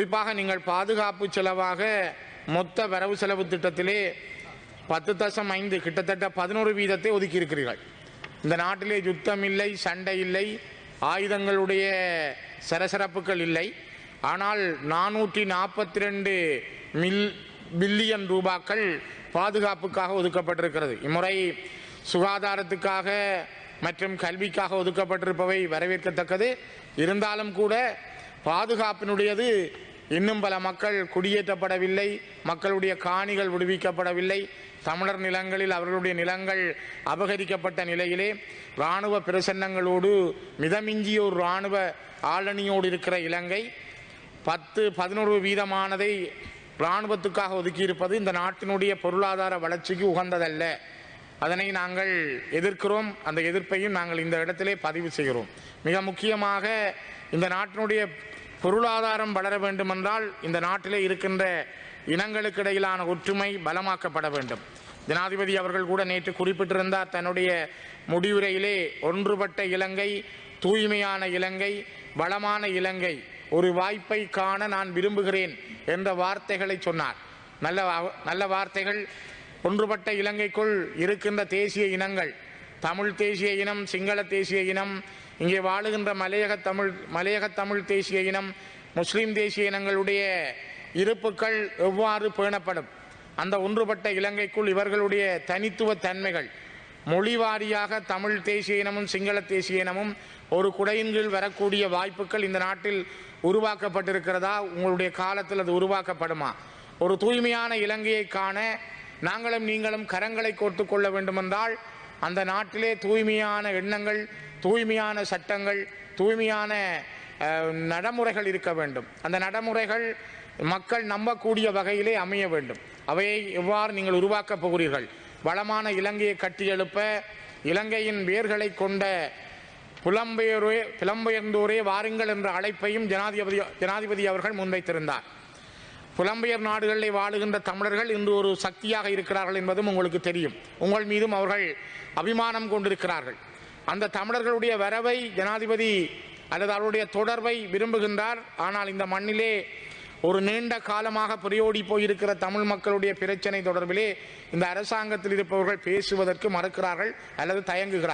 குறிப்பாக நீங்கள் பாதுகாப்பு செலவாக மொத்த வரவு செலவு திட்டத்திலே பத்து தசம் ஐந்து கிட்டத்தட்ட பதினோரு வீதத்தை ஒதுக்கியிருக்கிறீர்கள். இந்த நாட்டிலே யுத்தம் இல்லை சண்டை இல்லை ஆயுதங்களுடைய சரசரப்புகள் இல்லை. ஆனால் நானூற்றி நாற்பத்தி ரெண்டு மில் பில்லியன் ரூபாக்கள் பாதுகாப்புக்காக ஒதுக்கப்பட்டிருக்கிறது. இம்முறை சுகாதாரத்துக்காக மற்றும் கல்விக்காக ஒதுக்கப்பட்டிருப்பவை வரவேற்கத்தக்கது. இருந்தாலும் கூட பாதுகாப்பினுடையது இன்னும் பல மக்கள் குடியேற்றப்படவில்லை. மக்களுடைய காணிகள் விடுவிக்கப்படவில்லை. தமிழர் நிலங்களில் அவர்களுடைய நிலங்கள் அபகரிக்கப்பட்ட நிலையிலே இராணுவ பிரசன்னங்களோடு மிதமிஞ்சிய ஒரு இராணுவ ஆளணியோடு இருக்கிற இலங்கை பத்து பதினொரு வீதமானதை இராணுவத்துக்காக ஒதுக்கியிருப்பது இந்த நாட்டினுடைய பொருளாதார வளர்ச்சிக்கு உகந்ததல்ல. அதனை நாங்கள் எதிர்க்கிறோம். அந்த எதிர்ப்பையும் நாங்கள் இந்த இடத்திலே பதிவு செய்கிறோம். மிக முக்கியமாக இந்த நாட்டினுடைய பொருளாதாரம் வளர வேண்டுமென்றால் இந்த நாட்டிலே இருக்கின்ற இனங்களுக்கு இடையிலான ஒற்றுமை பலமாக்கப்பட வேண்டும். ஜனாதிபதி அவர்கள் கூட நேற்று குறிப்பிட்டிருந்தார் தன்னுடைய முடிவுரையிலே ஒன்றுபட்ட இலங்கை தூய்மையான இலங்கை வளமான இலங்கை ஒரு வாய்ப்பை காண நான் விரும்புகிறேன் என்ற வார்த்தைகளை சொன்னார். நல்ல நல்ல வார்த்தைகள் ஒன்றுபட்ட இலங்கைக்குள் இருக்கின்ற தேசிய இனங்கள் தமிழ் தேசிய இனம் சிங்கள தேசிய இனம் இங்கே வாழுகின்ற மலையக தமிழ் மலையக தமிழ் தேசிய இனம் முஸ்லீம் தேசிய இனங்களுடைய இருப்புக்கள் எவ்வாறு பேணப்படும்? அந்த ஒன்றுபட்ட இலங்கைக்குள் இவர்களுடைய தனித்துவ தன்மைகள் மொழி வாரியாக தமிழ் தேசிய இனமும் சிங்கள தேசிய இனமும் ஒரு குடையின் கீழ் வரக்கூடிய வாய்ப்புகள் இந்த நாட்டில் உருவாக்கப்பட்டிருக்கிறதா? உங்களுடைய காலத்தில் அது உருவாக்கப்படுமா? ஒரு தூய்மையான இலங்கையை காண நாங்களும் நீங்களும் கரங்களை கோர்த்து கொள்ள வேண்டுமென்றால் அந்த நாட்டிலே தூய்மையான எண்ணங்கள் தூய்மையான சட்டங்கள் தூய்மையான நடைமுறைகள் இருக்க வேண்டும். அந்த நடைமுறைகள் மக்கள் நம்பக்கூடிய வகையிலே அமைய வேண்டும். அவையை எவ்வாறு நீங்கள் உருவாக்கப் போகிறீர்கள். வளமான இலங்கையை கட்டியெழுப்ப இலங்கையின் வேர்களை கொண்ட புலம்பெயரே புலம்பெயர்ந்தோரே வாருங்கள் என்ற அழைப்பையும் ஜனாதிபதி ஜனாதிபதி அவர்கள் முன்வைத்திருந்தார். புலம்பெயர் நாடுகளில் வாழுகின்ற தமிழர்கள் இன்று ஒரு சக்தியாக இருக்கிறார்கள் என்பதும் உங்களுக்கு தெரியும். உங்கள் மீதும் அவர்கள் அபிமானம் கொண்டிருக்கிறார்கள். அந்த தமிழர்களுடைய வரவை ஜனாதிபதி அல்லது அவருடைய தொடர்பை விரும்புகின்றார். ஆனால் இந்த மண்ணிலே ஒரு நீண்ட காலமாக புரியோடி போயிருக்கிற தமிழ் மக்களுடைய பிரச்சனை தொடர்பிலே இந்த அரசாங்கத்தில் இருப்பவர்கள் பேசுவதற்கு மறுக்கிறார்கள் அல்லது தயங்குகிறார்கள்.